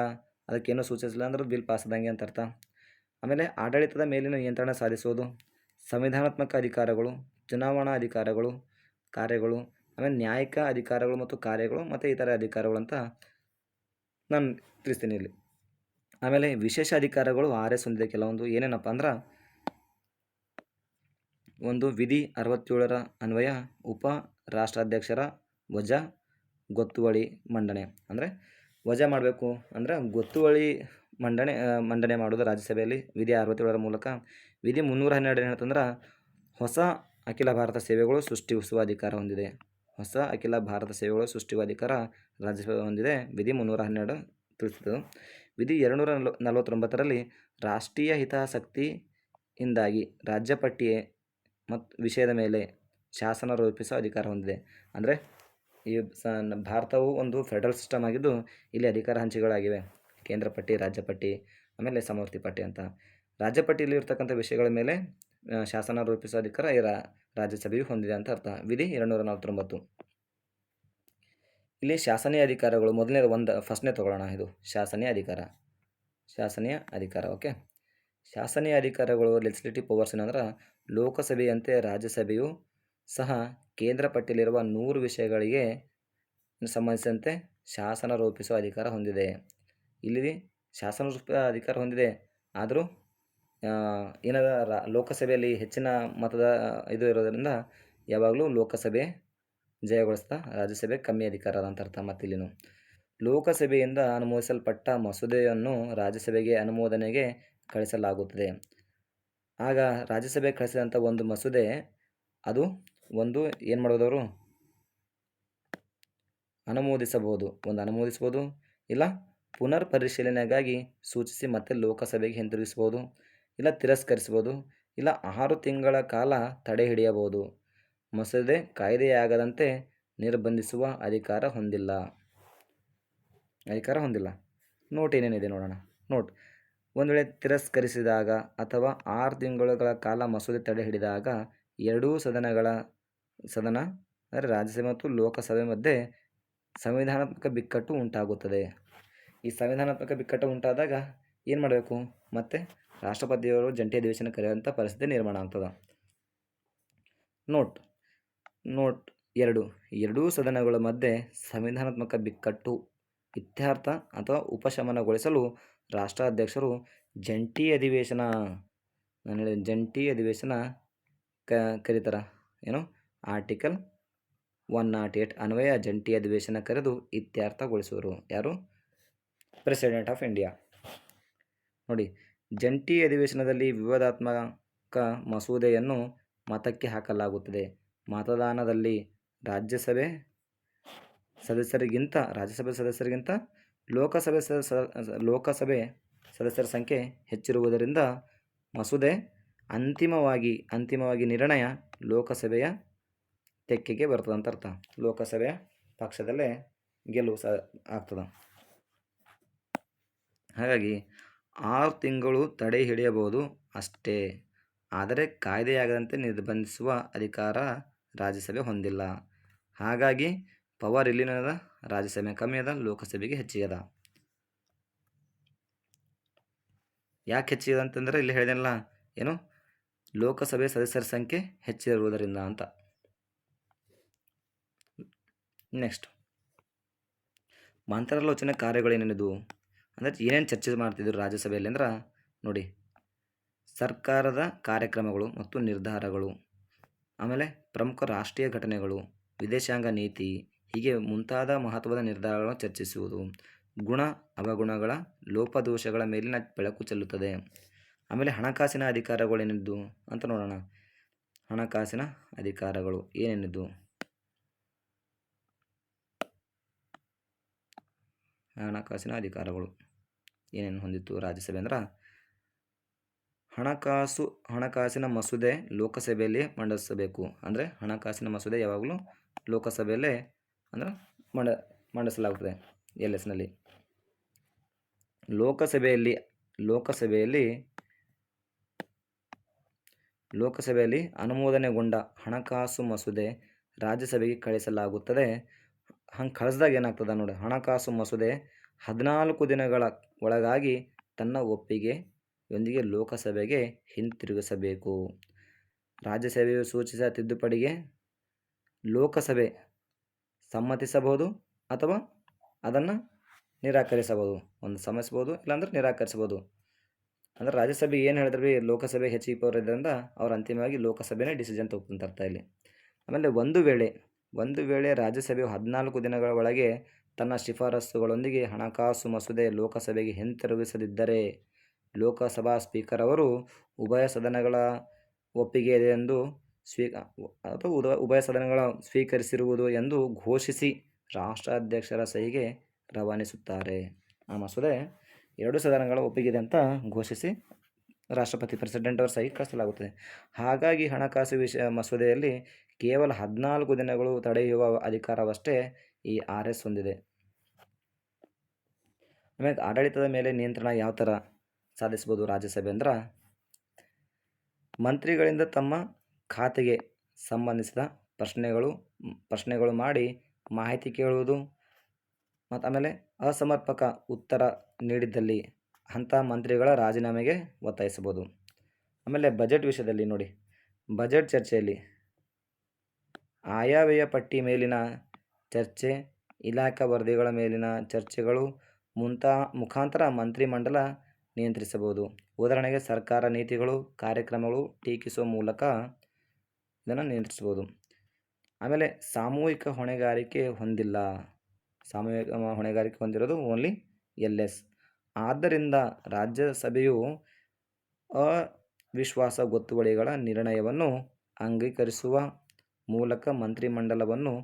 ಅದಕ್ಕೇನೂ ಸೂಚಿಸಿಲ್ಲ ಅಂದ್ರೆ ಬಿಲ್ ಪಾಸ್ ಆದಂಗೆ ಅಂತ ಅರ್ಥ. ಆಮೇಲೆ ಆಡಳಿತದ ಮೇಲಿನ ನಿಯಂತ್ರಣ ಸಾಧಿಸುವುದು, ಸಂವಿಧಾನಾತ್ಮಕ ಅಧಿಕಾರಗಳು, ಚುನಾವಣಾ ಅಧಿಕಾರಗಳು, ಕಾರ್ಯಗಳು, ಆಮೇಲೆ ನ್ಯಾಯಿಕ ಅಧಿಕಾರಗಳು ಮತ್ತು ಕಾರ್ಯಗಳು ಮತ್ತು ಇತರ ಅಧಿಕಾರಗಳು ಅಂತ ನಾನು ತಿಳಿಸ್ತೀನಿ ಇಲ್ಲಿ. ಆಮೇಲೆ ವಿಶೇಷ ಅಧಿಕಾರಗಳು ಆರ್ ಎಸ್ ಹೊಂದಿದೆ ಕೆಲವೊಂದು. ಏನೇನಪ್ಪ ಅಂದ್ರೆ ಒಂದು ವಿಧಿ ಅರವತ್ತೇಳರ ಅನ್ವಯ ಉಪ ರಾಷ್ಟ್ರಾಧ್ಯಕ್ಷರ ವಜಾ ಗೊತ್ತುವಳಿ ಮಂಡನೆ. ಅಂದರೆ ವಜಾ ಮಾಡಬೇಕು ಅಂದರೆ ಗೊತ್ತುವಳಿ ಮಂಡನೆ ಮಂಡನೆ ಮಾಡೋದು ರಾಜ್ಯಸಭೆಯಲ್ಲಿ ವಿಧಿ ಅರವತ್ತೇಳರ ಮೂಲಕ. ವಿಧಿ ಮುನ್ನೂರ ಹನ್ನೆರಡು ಏನಂತಂದ್ರೆ ಹೊಸ ಅಖಿಲ ಭಾರತ ಸೇವೆಗಳು ಸೃಷ್ಟಿಸುವ ಅಧಿಕಾರ ಹೊಂದಿದೆ. ಹೊಸ ಅಖಿಲ ಭಾರತ ಸೇವೆಗಳು ಸೃಷ್ಟಿಸುವ ಅಧಿಕಾರ ರಾಜ್ಯಸಭೆ ಹೊಂದಿದೆ. ವಿಧಿ ಮುನ್ನೂರ ಹನ್ನೆರಡು ತಿಳಿಸಿತು ವಿಧಿ ಎರಡುನೂರ ನಲ್ ನಲವತ್ತೊಂಬತ್ತರಲ್ಲಿ ರಾಷ್ಟ್ರೀಯ ಹಿತಾಸಕ್ತಿಯಿಂದಾಗಿ ರಾಜ್ಯ ಪಟ್ಟಿಯೇ ಮತ್ತು ವಿಷಯದ ಮೇಲೆ ಶಾಸನ ರೂಪಿಸುವ ಅಧಿಕಾರ ಹೊಂದಿದೆ. ಅಂದರೆ ಈ ಸ ಭಾರತವು ಒಂದು ಫೆಡರಲ್ ಸಿಸ್ಟಮ್ ಆಗಿದ್ದು, ಇಲ್ಲಿ ಅಧಿಕಾರ ಹಂಚಿಕೆಗಳಾಗಿವೆ. ಕೇಂದ್ರ ಪಟ್ಟಿ ರಾಜ್ಯ ಪಟ್ಟಿ ಆಮೇಲೆ ಸಮವರ್ತಿ ಪಟ್ಟಿ ಅಂತ. ರಾಜ್ಯ ಪಟ್ಟಿಯಲ್ಲಿ ಇರ್ತಕ್ಕಂಥ ವಿಷಯಗಳ ಮೇಲೆ ಶಾಸನ ರೂಪಿಸುವ ಅಧಿಕಾರ ಈ ರಾಜ್ಯಸಭೆಯು ಹೊಂದಿದೆ ಅಂತ ಅರ್ಥ. ವಿಧಿ ಎರಡುನೂರ ನಲವತ್ತೊಂಬತ್ತು. ಇಲ್ಲಿ ಶಾಸನೀಯ ಅಧಿಕಾರಗಳು ಮೊದಲನೇದು ಒಂದು, ಫಸ್ಟ್ನೇ ತಗೊಳ್ಳೋಣ ಇದು. ಶಾಸನೀಯ ಅಧಿಕಾರ. ಶಾಸನೀಯ ಅಧಿಕಾರ, ಓಕೆ. ಶಾಸನೀಯ ಅಧಿಕಾರಗಳು ಲೆಜಿಸ್ಲೇಟಿವ್ ಪವರ್ಸ್ ಏನಂದ್ರೆ ಲೋಕಸಭೆಯಂತೆ ರಾಜ್ಯಸಭೆಯು ಸಹ ಕೇಂದ್ರ ಪಟ್ಟಿಯಲ್ಲಿರುವ ನೂರು ವಿಷಯಗಳಿಗೆ ಸಂಬಂಧಿಸಿದಂತೆ ಶಾಸನ ರೂಪಿಸುವ ಅಧಿಕಾರ ಹೊಂದಿದೆ. ಇಲ್ಲಿ ಶಾಸನ ರೂಪದ ಅಧಿಕಾರ ಹೊಂದಿದೆ. ಆದರೂ ಏನದ ರಾ, ಲೋಕಸಭೆಯಲ್ಲಿ ಹೆಚ್ಚಿನ ಮತದ ಇದು ಇರೋದರಿಂದ ಯಾವಾಗಲೂ ಲೋಕಸಭೆ ಜಯಗೊಳಿಸ್ತಾ, ರಾಜ್ಯಸಭೆ ಕಮ್ಮಿ ಅಧಿಕಾರ ಅಂತ ಅರ್ಥ ಮತ್ತಿಲ್ಲಿನು. ಲೋಕಸಭೆಯಿಂದ ಅನುಮೋದಿಸಲ್ಪಟ್ಟ ಮಸೂದೆಯನ್ನು ರಾಜ್ಯಸಭೆಗೆ ಅನುಮೋದನೆಗೆ ಕಳಿಸಲಾಗುತ್ತದೆ. ಆಗ ರಾಜ್ಯಸಭೆ ಕಳಿಸಿದಂಥ ಒಂದು ಮಸೂದೆ, ಅದು ಒಂದು ಏನು ಮಾಡೋದವರು ಅನುಮೋದಿಸಬಹುದು. ಒಂದು ಅನುಮೋದಿಸ್ಬೋದು ಇಲ್ಲ ಪುನರ್ ಪರಿಶೀಲನೆಗಾಗಿ ಸೂಚಿಸಿ ಮತ್ತೆ ಲೋಕಸಭೆಗೆ ಹಿಂತಿರುಗಿಸ್ಬೋದು ಇಲ್ಲ ತಿರಸ್ಕರಿಸ್ಬೋದು ಇಲ್ಲ ಆರು ತಿಂಗಳ ಕಾಲ ತಡೆ ಹಿಡಿಯಬಹುದು. ಮಸೂದೆ ಕಾಯ್ದೆಯಾಗದಂತೆ ನಿರ್ಬಂಧಿಸುವ ಅಧಿಕಾರ ಹೊಂದಿಲ್ಲ. ಅಧಿಕಾರ ಹೊಂದಿಲ್ಲ. ನೋಟ್ ಏನೇನಿದೆ ನೋಡೋಣ. ನೋಟ್. ಒಂದು ವೇಳೆ ತಿರಸ್ಕರಿಸಿದಾಗ ಅಥವಾ ಆರು ತಿಂಗಳುಗಳ ಕಾಲ ಮಸೂದೆ ತಡೆ ಹಿಡಿದಾಗ ಎರಡೂ ಸದನಗಳ ಸದನ, ಅಂದರೆ ರಾಜ್ಯಸಭೆ ಮತ್ತು ಲೋಕಸಭೆ ಮಧ್ಯೆ ಸಂವಿಧಾನಾತ್ಮಕ ಬಿಕ್ಕಟ್ಟು ಉಂಟಾಗುತ್ತದೆ. ಈ ಸಂವಿಧಾನಾತ್ಮಕ ಬಿಕ್ಕಟ್ಟು ಉಂಟಾದಾಗ ಏನು ಮಾಡಬೇಕು? ಮತ್ತು ರಾಷ್ಟ್ರಪತಿಯವರು ಜಂಟಿ ಅಧಿವೇಶನ ಕರೆಯುವಂಥ ಪರಿಸ್ಥಿತಿ ನಿರ್ಮಾಣ ಆಗ್ತದೆ. ನೋಟ್ ನೋಟ್ ಎರಡು. ಎರಡೂ ಸದನಗಳ ಮಧ್ಯೆ ಸಂವಿಧಾನಾತ್ಮಕ ಬಿಕ್ಕಟ್ಟು ಇತ್ಯರ್ಥ ಅಥವಾ ಉಪಶಮನಗೊಳಿಸಲು ರಾಷ್ಟ್ರಾಧ್ಯಕ್ಷರು ಜಂಟಿ ಅಧಿವೇಶನ, ನಾನು ಹೇಳಿದ ಜಂಟಿ ಅಧಿವೇಶನ ಕ, ಕರೀತಾರ. ಏನು? ಆರ್ಟಿಕಲ್ ಒನ್ ನಾಟ್ ಏಟ್ ಅನ್ವಯ ಜಂಟಿ ಅಧಿವೇಶನ ಕರೆದು ಇತ್ಯರ್ಥಗೊಳಿಸುವರು. ಯಾರು? ಪ್ರೆಸಿಡೆಂಟ್ ಆಫ್ ಇಂಡಿಯಾ ನೋಡಿ, ಜಂಟಿ ಅಧಿವೇಶನದಲ್ಲಿ ವಿವಾದಾತ್ಮಕ ಮಸೂದೆಯನ್ನು ಮತಕ್ಕೆ ಹಾಕಲಾಗುತ್ತದೆ. ಮತದಾನದಲ್ಲಿ ರಾಜ್ಯಸಭೆ ಸದಸ್ಯರಿಗಿಂತ ರಾಜ್ಯಸಭೆ ಸದಸ್ಯರಿಗಿಂತ ಲೋಕಸಭೆ ಲೋಕಸಭೆ ಸದಸ್ಯರ ಸಂಖ್ಯೆ ಹೆಚ್ಚಿರುವುದರಿಂದ ಮಸೂದೆ ಅಂತಿಮವಾಗಿ ಅಂತಿಮವಾಗಿ ನಿರ್ಣಯ ಲೋಕಸಭೆಯ ತೆಕ್ಕೆಗೆ ಬರ್ತದಂತ ಅರ್ಥ. ಲೋಕಸಭೆಯ ಪಕ್ಷದಲ್ಲೇ ಗೆಲುವು ಸ, ಆಗ್ತದೆ. ಹಾಗಾಗಿ ಆರು ತಿಂಗಳು ತಡೆ ಹಿಡಿಯಬಹುದು ಅಷ್ಟೇ. ಆದರೆ ಕಾಯ್ದೆಯಾಗದಂತೆ ನಿರ್ಬಂಧಿಸುವ ಅಧಿಕಾರ ರಾಜ್ಯಸಭೆ ಹೊಂದಿಲ್ಲ. ಹಾಗಾಗಿ ಪವರ್ ಇಲ್ಲಿನದ ರಾಜ್ಯಸಭೆ ಕಮ್ಮಿ ಅದ ಲೋಕಸಭೆಗೆ ಹೆಚ್ಚಿಗೆದ. ಯಾಕೆ ಹೆಚ್ಚಿದೆ ಅಂತಂದರೆ ಇಲ್ಲಿ ಹೇಳಿದೆನಲ್ಲ, ಏನು? ಲೋಕಸಭೆ ಸದಸ್ಯರ ಸಂಖ್ಯೆ ಹೆಚ್ಚಿರುವುದರಿಂದ ಅಂತ. ನೆಕ್ಸ್ಟ್. ಮಂತ್ರಾಲೋಚನೆ ಕಾರ್ಯಗಳೇನೇನಿದು ಅಂದರೆ ಏನೇನು ಚರ್ಚೆ ಮಾಡ್ತಿದ್ರು ರಾಜ್ಯಸಭೆಯಲ್ಲಿ ಅಂದ್ರೆ ನೋಡಿ, ಸರ್ಕಾರದ ಕಾರ್ಯಕ್ರಮಗಳು ಮತ್ತು ನಿರ್ಧಾರಗಳು, ಆಮೇಲೆ ಪ್ರಮುಖ ರಾಷ್ಟ್ರೀಯ ಘಟನೆಗಳು, ವಿದೇಶಾಂಗ ನೀತಿ, ಹೀಗೆ ಮುಂತಾದ ಮಹತ್ವದ ನಿರ್ಧಾರಗಳನ್ನು ಚರ್ಚಿಸುವುದು, ಗುಣ, ಅವಗುಣಗಳ, ಲೋಪದೋಷಗಳ ಮೇಲಿನ ಬೆಳಕು ಚೆಲ್ಲುತ್ತದೆ. ಆಮೇಲೆ ಹಣಕಾಸಿನ ಅಧಿಕಾರಗಳು ಏನಿದ್ದು ಅಂತ ನೋಡೋಣ. ಹಣಕಾಸಿನ ಅಧಿಕಾರಗಳು ಏನೇನಿದ್ದು? ಹಣಕಾಸಿನ ಅಧಿಕಾರಗಳು. ಏನೇನು ಹೊಂದಿತ್ತು ರಾಜ್ಯಸಭೆ ಅಂದ್ರೆ? ಹಣಕಾಸು, ಹಣಕಾಸಿನ ಮಸೂದೆ ಲೋಕಸಭೆಯಲ್ಲಿ ಮಂಡಿಸಬೇಕು ಅಂದರೆ ಹಣಕಾಸಿನ ಮಸೂದೆ ಯಾವಾಗಲೂ ಲೋಕಸಭೆಯಲ್ಲೇ ಅಂದ್ರೆ ಮಂಡ ಮಂಡಿಸಲಾಗುತ್ತದೆ ಎಲ್ ಎಸ್ನಲ್ಲಿ. ಲೋಕಸಭೆಯಲ್ಲಿ ಲೋಕಸಭೆಯಲ್ಲಿ ಲೋಕಸಭೆಯಲ್ಲಿ ಅನುಮೋದನೆಗೊಂಡ ಹಣಕಾಸು ಮಸೂದೆ ರಾಜ್ಯಸಭೆಗೆ ಕಳಿಸಲಾಗುತ್ತದೆ. ಹಂಗೆ ಕಳಿಸ್ದಾಗ ಏನಾಗ್ತದೆ ನೋಡಿ, ಹಣಕಾಸು ಮಸೂದೆ ಹದಿನಾಲ್ಕು ದಿನಗಳ ಒಳಗಾಗಿ ತನ್ನ ಒಪ್ಪಿಗೆಯೊಂದಿಗೆ ಲೋಕಸಭೆಗೆ ಹಿಂತಿರುಗಿಸಬೇಕು. ರಾಜ್ಯಸಭೆಯು ಸೂಚಿಸಿದ ತಿದ್ದುಪಡಿಗೆ ಲೋಕಸಭೆ ಸಮ್ಮತಿಸಬಹುದು ಅಥವಾ ಅದನ್ನು ನಿರಾಕರಿಸಬಹುದು. ಒಂದು ಸಮ್ಮತಿಸಬಹುದು, ಇಲ್ಲಾಂದ್ರೆ ನಿರಾಕರಿಸಬಹುದು. ಅಂದರೆ ರಾಜ್ಯಸಭೆ ಏನು ಹೇಳಿದ್ರು ಬಿ, ಲೋಕಸಭೆ ಹೆಚ್ಚಿಗೆ ಪವರ್ ಅವರು ಅವ್ರು ಅಂತಿಮವಾಗಿ ಲೋಕಸಭೆನೇ ಡಿಸಿಷನ್ ತಗೊಂತ ಅರ್ಥ ಇಲ್ಲಿ. ಆಮೇಲೆ ಒಂದು ವೇಳೆ ಒಂದು ವೇಳೆ ರಾಜ್ಯಸಭೆಯು ಹದಿನಾಲ್ಕು ದಿನಗಳ ಒಳಗೆ ತನ್ನ ಶಿಫಾರಸುಗಳೊಂದಿಗೆ ಹಣಕಾಸು ಮಸೂದೆ ಲೋಕಸಭೆಗೆ ಹಿಂತಿರುಗಿಸದಿದ್ದರೆ ಲೋಕಸಭಾ ಸ್ಪೀಕರ್ ಅವರು ಉಭಯ ಸದನಗಳ ಒಪ್ಪಿಗೆ ಇದೆ ಎಂದು ಸ್ವೀ ಅಥವಾ ಉಭಯ ಸದನಗಳ ಸ್ವೀಕರಿಸಿರುವುದು ಎಂದು ಘೋಷಿಸಿ ರಾಷ್ಟ್ರಾಧ್ಯಕ್ಷರ ಸಹಿಗೆ ರವಾನಿಸುತ್ತಾರೆ. ಆ ಮಸೂದೆ ಎರಡು ಸದನಗಳ ಒಪ್ಪಿಗೆ ಇದೆ ಅಂತ ಘೋಷಿಸಿ ರಾಷ್ಟ್ರಪತಿ ಪ್ರೆಸಿಡೆಂಟ್ ಅವರ ಸಹಿ ಕಳಿಸಲಾಗುತ್ತದೆ. ಹಾಗಾಗಿ ಹಣಕಾಸು ವಿಷಯ ಮಸೂದೆಯಲ್ಲಿ ಕೇವಲ ಹದಿನಾಲ್ಕು ದಿನಗಳು ತಡೆಯುವ ಅಧಿಕಾರವಷ್ಟೇ ಈ ಆರ್ ಎಸ್ ಹೊಂದಿದೆ. ಆಮೇಲೆ ಆಡಳಿತದ ಮೇಲೆ ನಿಯಂತ್ರಣ ಯಾವ ಥರ ಸಾಧಿಸ್ಬೋದು ರಾಜ್ಯಸಭೆ ಅಂದ್ರೆ? ಮಂತ್ರಿಗಳಿಂದ ತಮ್ಮ ಖಾತೆಗೆ ಸಂಬಂಧಿಸಿದ ಪ್ರಶ್ನೆಗಳು ಪ್ರಶ್ನೆಗಳು ಮಾಡಿ ಮಾಹಿತಿ ಕೇಳುವುದು ಮತ್ತು ಆಮೇಲೆ ಅಸಮರ್ಪಕ ಉತ್ತರ ನೀಡಿದ್ದಲ್ಲಿ ಅಂಥ ಮಂತ್ರಿಗಳ ರಾಜೀನಾಮೆಗೆ ಒತ್ತಾಯಿಸಬಹುದು. ಆಮೇಲೆ ಬಜೆಟ್ ವಿಷಯದಲ್ಲಿ ನೋಡಿ. ಬಜೆಟ್ ಚರ್ಚೆಯಲ್ಲಿ ಆಯವ್ಯಯ ಪಟ್ಟಿ ಮೇಲಿನ ಚರ್ಚೆ, ಇಲಾಖಾ ವರದಿಗಳ ಮೇಲಿನ ಚರ್ಚೆಗಳು ಮುಂತಾ ಮುಖಾಂತರ ಮಂತ್ರಿಮಂಡಲ ನಿಯಂತ್ರಿಸಬಹುದು. ಉದಾಹರಣೆಗೆ ಸರ್ಕಾರ ನೀತಿಗಳು, ಕಾರ್ಯಕ್ರಮಗಳು ಟೀಕಿಸುವ ಮೂಲಕ ಇದನ್ನು ನಿಯಂತ್ರಿಸ್ಬೋದು ಆಮೇಲೆ ಸಾಮೂಹಿಕ ಹೊಣೆಗಾರಿಕೆ ಹೊಂದಿಲ್ಲ. ಸಾಮೂಹಿಕ ಹೊಣೆಗಾರಿಕೆ ಹೊಂದಿರೋದು ಓನ್ಲಿ ಎಲ್ ಎಸ್ ಆದ್ದರಿಂದ ರಾಜ್ಯಸಭೆಯು ಅವಿಶ್ವಾಸ ಗೊತ್ತುವಳಿಗಳ ನಿರ್ಣಯವನ್ನು ಅಂಗೀಕರಿಸುವ ಮೂಲಕ ಮಂತ್ರಿಮಂಡಲವನ್ನು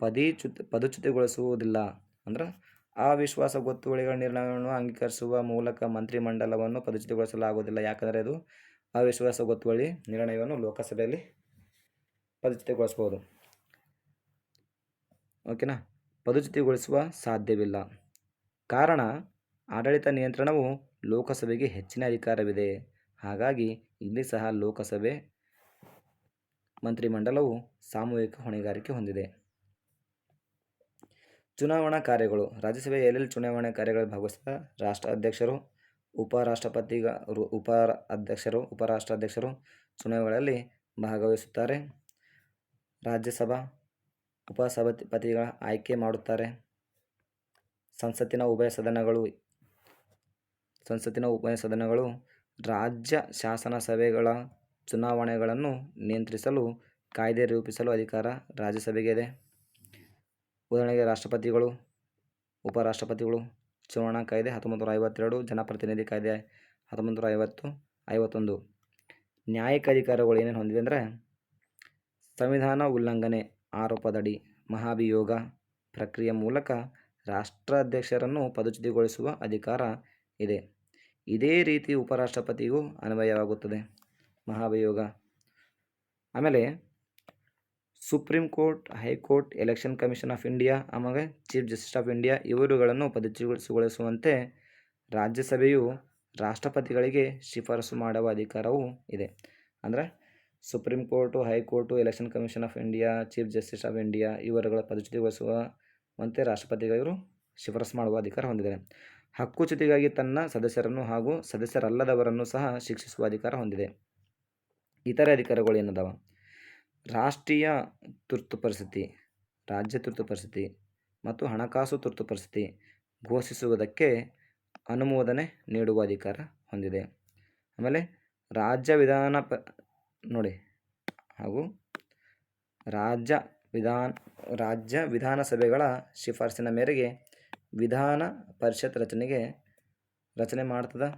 ಪದೀಚ್ಯುತ ಪದಚ್ಯುತಗೊಳಿಸುವುದಿಲ್ಲ. ಅಂದ್ರೆ ಅವಿಶ್ವಾಸ ಗೊತ್ತುವಳಿಗಳ ನಿರ್ಣಯವನ್ನು ಅಂಗೀಕರಿಸುವ ಮೂಲಕ ಮಂತ್ರಿಮಂಡಲವನ್ನು ಪದಚ್ಯುತಗೊಳಿಸಲಾಗುವುದಿಲ್ಲ. ಯಾಕಂದರೆ ಅದು ಅವಿಶ್ವಾಸ ಗೊತ್ತುವಳಿ ನಿರ್ಣಯವನ್ನು ಲೋಕಸಭೆಯಲ್ಲಿ ಪದಚ್ಯುತಗೊಳಿಸ್ಬೋದು ಓಕೆನಾ? ಪದಚ್ಯುತಿಗೊಳಿಸುವ ಸಾಧ್ಯವಿಲ್ಲ. ಕಾರಣ, ಆಡಳಿತ ನಿಯಂತ್ರಣವು ಲೋಕಸಭೆಗೆ ಹೆಚ್ಚಿನ ಅಧಿಕಾರವಿದೆ. ಹಾಗಾಗಿ ಇಲ್ಲಿ ಸಹ ಲೋಕಸಭೆ ಮಂತ್ರಿಮಂಡಲವು ಸಾಮೂಹಿಕ ಹೊಣೆಗಾರಿಕೆ ಹೊಂದಿದೆ. ಚುನಾವಣಾ ಕಾರ್ಯಗಳು. ರಾಜ್ಯಸಭೆಯ ಎಲ್ಲೆಲ್ಲಿ ಚುನಾವಣಾ ಕಾರ್ಯಗಳಲ್ಲಿ ಭಾಗವಹಿಸಿದ ರಾಷ್ಟ್ರ ಅಧ್ಯಕ್ಷರು ಉಪರಾಷ್ಟ್ರಪತಿಗಳು ಉಪ ಅಧ್ಯಕ್ಷರು ಉಪರಾಷ್ಟ್ರಾಧ್ಯಕ್ಷರು ಚುನಾವಣೆಗಳಲ್ಲಿ ಭಾಗವಹಿಸುತ್ತಾರೆ. ರಾಜ್ಯಸಭಾ ಉಪಸಭಾಪತಿಗಳ ಆಯ್ಕೆ ಮಾಡುತ್ತಾರೆ. ಸಂಸತ್ತಿನ ಉಭಯ ಸದನಗಳು, ಸಂಸತ್ತಿನ ಉಭಯ ಸದನಗಳು ರಾಜ್ಯ ಶಾಸನ ಸಭೆಗಳ ಚುನಾವಣೆಗಳನ್ನು ನಿಯಂತ್ರಿಸಲು, ಕಾಯ್ದೆ ರೂಪಿಸಲು ಅಧಿಕಾರ ರಾಜ್ಯಸಭೆಗೆ ಇದೆ. ಉದಾಹರಣೆಗೆ ರಾಷ್ಟ್ರಪತಿಗಳು, ಉಪರಾಷ್ಟ್ರಪತಿಗಳು, ಚುನಾವಣಾ ಕಾಯ್ದೆ ಹತ್ತೊಂಬತ್ತು ನೂರ ಐವತ್ತೆರಡು ಜನಪ್ರತಿನಿಧಿ ಕಾಯ್ದೆ ಹತ್ತೊಂಬತ್ತು ನೂರ ಐವತ್ತು ಐವತ್ತೊಂದು. ನ್ಯಾಯಿಕ ಅಧಿಕಾರಗಳು ಏನೇನು ಹೊಂದಿದೆ ಅಂದರೆ, ಸಂವಿಧಾನ ಉಲ್ಲಂಘನೆ ಆರೋಪದಡಿ ಮಹಾಭಿಯೋಗ ಪ್ರಕ್ರಿಯೆ ಮೂಲಕ ರಾಷ್ಟ್ರಾಧ್ಯಕ್ಷರನ್ನು ಪದಚ್ಯುತಿಗೊಳಿಸುವ ಅಧಿಕಾರ ಇದೆ. ಇದೇ ರೀತಿ ಉಪರಾಷ್ಟ್ರಪತಿಗೂ ಅನ್ವಯವಾಗುತ್ತದೆ ಮಹಾಭಿಯೋಗ. ಆಮೇಲೆ supreme court, high court, election commission of India ಆಮೇಲೆ ಚೀಫ್ ಜಸ್ಟಿಸ್ ಆಫ್ ಇಂಡಿಯಾ ಇವರುಗಳನ್ನು ಪದಚ್ಯುತಗೊಳಿಸುವಂತೆ ರಾಜ್ಯಸಭೆಯು ರಾಷ್ಟ್ರಪತಿಗಳಿಗೆ ಶಿಫಾರಸು ಮಾಡುವ ಅಧಿಕಾರವೂ ಇದೆ. ಅಂದರೆ supreme court, high court, election commission of India, chief justice of India ಇವರುಗಳ ಪದಚ್ಯುತಿಗೊಳಿಸುವಂತೆ ರಾಷ್ಟ್ರಪತಿಗಳಿವರು ಶಿಫಾರಸು ಮಾಡುವ ಅಧಿಕಾರ ಹೊಂದಿದ್ದಾರೆ ಹಕ್ಕುಚ್ಯುತಿಗಾಗಿ ತನ್ನ ಸದಸ್ಯರನ್ನು ಹಾಗೂ ಸದಸ್ಯರಲ್ಲದವರನ್ನು ಸಹ ಶಿಕ್ಷಿಸುವ ಅಧಿಕಾರ ಹೊಂದಿದೆ. ಇತರೆ ಅಧಿಕಾರಗಳು ಏನದಾವ? ರಾಷ್ಟ್ರೀಯ ತುರ್ತು ಪರಿಸ್ಥಿತಿ, ರಾಜ್ಯ ತುರ್ತು ಪರಿಸ್ಥಿತಿ ಮತ್ತು ಹಣಕಾಸು ತುರ್ತು ಪರಿಸ್ಥಿತಿ ಘೋಷಿಸುವುದಕ್ಕೆ ಅನುಮೋದನೆ ನೀಡುವ ಅಧಿಕಾರ ಹೊಂದಿದೆ. ಆಮೇಲೆ ರಾಜ್ಯ ವಿಧಾನ ಪ, ನೋಡಿ, ಹಾಗೂ ರಾಜ್ಯ ವಿಧಾನ, ರಾಜ್ಯ ವಿಧಾನಸಭೆಗಳ ಶಿಫಾರಸಿನ ಮೇರೆಗೆ ವಿಧಾನ ಪರಿಷತ್ ರಚನೆಗೆ ರಚನೆ ಮಾಡ್ತದೆ.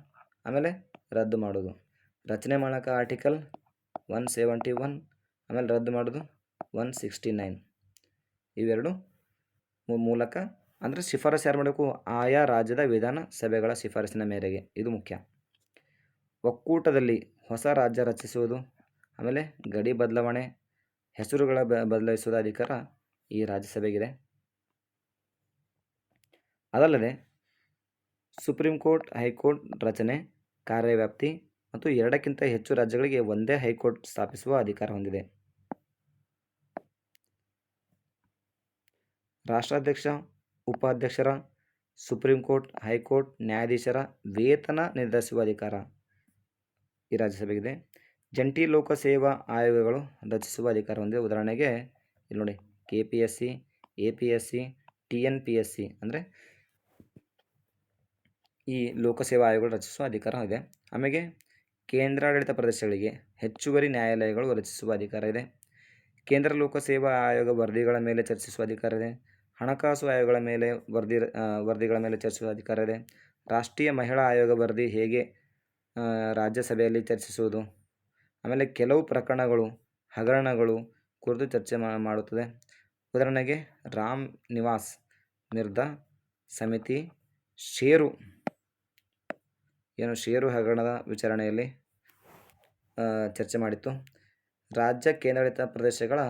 ಆಮೇಲೆ ರದ್ದು ಮಾಡೋದು. ರಚನೆ ಮಾಡೋಕೆ ಆರ್ಟಿಕಲ್ ಒನ್ ಸೆವೆಂಟಿ ಒನ್ ಆಮೇಲೆ ರದ್ದು ಮಾಡೋದು ಒನ್ ಸಿಕ್ಸ್ಟಿ ನೈನ್. ಇವೆರಡು ಮೂಲಕ ಅಂದರೆ ಶಿಫಾರಸು ಯಾರು ಮಾಡಬೇಕು? ಆಯಾ ರಾಜ್ಯದ ವಿಧಾನ ಸಭೆಗಳ ಶಿಫಾರಸಿನ ಮೇರೆಗೆ. ಇದು ಮುಖ್ಯ. ಒಕ್ಕೂಟದಲ್ಲಿ ಹೊಸ ರಾಜ್ಯ ರಚಿಸುವುದು, ಆಮೇಲೆ ಗಡಿ ಬದಲಾವಣೆ, ಹೆಸರುಗಳ ಬ ಬದಲಾಯಿಸುವ ಅಧಿಕಾರ ಈ ರಾಜ್ಯಸಭೆಗಿದೆ. ಅದಲ್ಲದೆ ಸುಪ್ರೀಂ ಕೋರ್ಟ್, ಹೈಕೋರ್ಟ್ ರಚನೆ, ಕಾರ್ಯವ್ಯಾಪ್ತಿ ಮತ್ತು ಎರಡಕ್ಕಿಂತ ಹೆಚ್ಚು ರಾಜ್ಯಗಳಿಗೆ ಒಂದೇ ಹೈಕೋರ್ಟ್ ಸ್ಥಾಪಿಸುವ ಅಧಿಕಾರ ಹೊಂದಿದೆ. ರಾಷ್ಟ್ರಾಧ್ಯಕ್ಷ, ಉಪಾಧ್ಯಕ್ಷರ, ಸುಪ್ರೀಂ ಕೋರ್ಟ್, ಹೈಕೋರ್ಟ್, ನ್ಯಾಯಾಧೀಶರ ವೇತನ ನಿರ್ಧರಿಸುವ ಅಧಿಕಾರ ಈ ರಾಜ್ಯಸಭೆಗಿದೆ. ಜಂಟಿ ಲೋಕಸೇವಾ ಆಯೋಗಗಳು ರಚಿಸುವ ಅಧಿಕಾರ ಹೊಂದಿದೆ ಉದಾಹರಣೆಗೆ ಇಲ್ಲಿ ನೋಡಿ K P S C A P S C T N P S C ಅಂದರೆ ಈ ಲೋಕಸೇವಾ ಆಯೋಗಗಳು ರಚಿಸುವ ಅಧಿಕಾರ ಇದೆ. ಆಮೇಲೆ ಕೇಂದ್ರಾಡಳಿತ ಪ್ರದೇಶಗಳಿಗೆ ಹೆಚ್ಚುವರಿ ನ್ಯಾಯಾಲಯಗಳು ರಚಿಸುವ ಅಧಿಕಾರ ಇದೆ. ಕೇಂದ್ರ ಲೋಕಸೇವಾ ಆಯೋಗ ವರದಿಗಳ ಮೇಲೆ ಚರ್ಚಿಸುವ ಅಧಿಕಾರ ಇದೆ. ಹಣಕಾಸು ಆಯೋಗಗಳ ಮೇಲೆ ವರದಿ ವರದಿಗಳ ಮೇಲೆ ಚರ್ಚಿಸುವ ಅಧಿಕಾರ ಇದೆ. ರಾಷ್ಟ್ರೀಯ ಮಹಿಳಾ ಆಯೋಗ ವರದಿ ಹೇಗೆ ರಾಜ್ಯಸಭೆಯಲ್ಲಿ ಚರ್ಚಿಸುವುದು? ಆಮೇಲೆ ಕೆಲವು ಪ್ರಕರಣಗಳು, ಹಗರಣಗಳು ಕುರಿತು ಚರ್ಚೆ ಮಾಡುತ್ತದೆ. ಉದಾಹರಣೆಗೆ, ರಾಮ್ ನಿವಾಸ್ ನಿರ್ದ ಸಮಿತಿ ಷೇರು, ಏನು ಷೇರು ಹಗರಣದ ವಿಚಾರಣೆಯಲ್ಲಿ ಚರ್ಚೆ ಮಾಡಿತ್ತು. ರಾಜ್ಯ ಕೇಂದ್ರಾಡಳಿತ ಪ್ರದೇಶಗಳ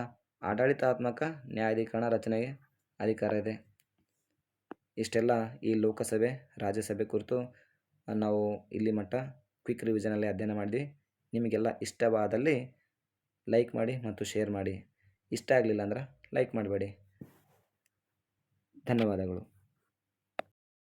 ಆಡಳಿತಾತ್ಮಕ ನ್ಯಾಯಾಧೀಕರಣ ರಚನೆಗೆ ಅಧಿಕಾರ ಇದೆ. ಇಷ್ಟೆಲ್ಲ ಈ ಲೋಕಸಭೆ, ರಾಜ್ಯಸಭೆ ಕುರಿತು ನಾವು ಇಲ್ಲಿ ಮಟ್ಟ ಕ್ವಿಕ್ ರಿವಿಷನಲ್ಲಿ ಅಧ್ಯಯನ ಮಾಡಿದ್ವಿ. ನಿಮಗೆಲ್ಲ ಇಷ್ಟವಾದಲ್ಲಿ ಲೈಕ್ ಮಾಡಿ ಮತ್ತು ಶೇರ್ ಮಾಡಿ. ಇಷ್ಟ ಆಗಲಿಲ್ಲ ಅಂದ್ರೆ ಲೈಕ್ ಮಾಡಬೇಡಿ. ಧನ್ಯವಾದಗಳು.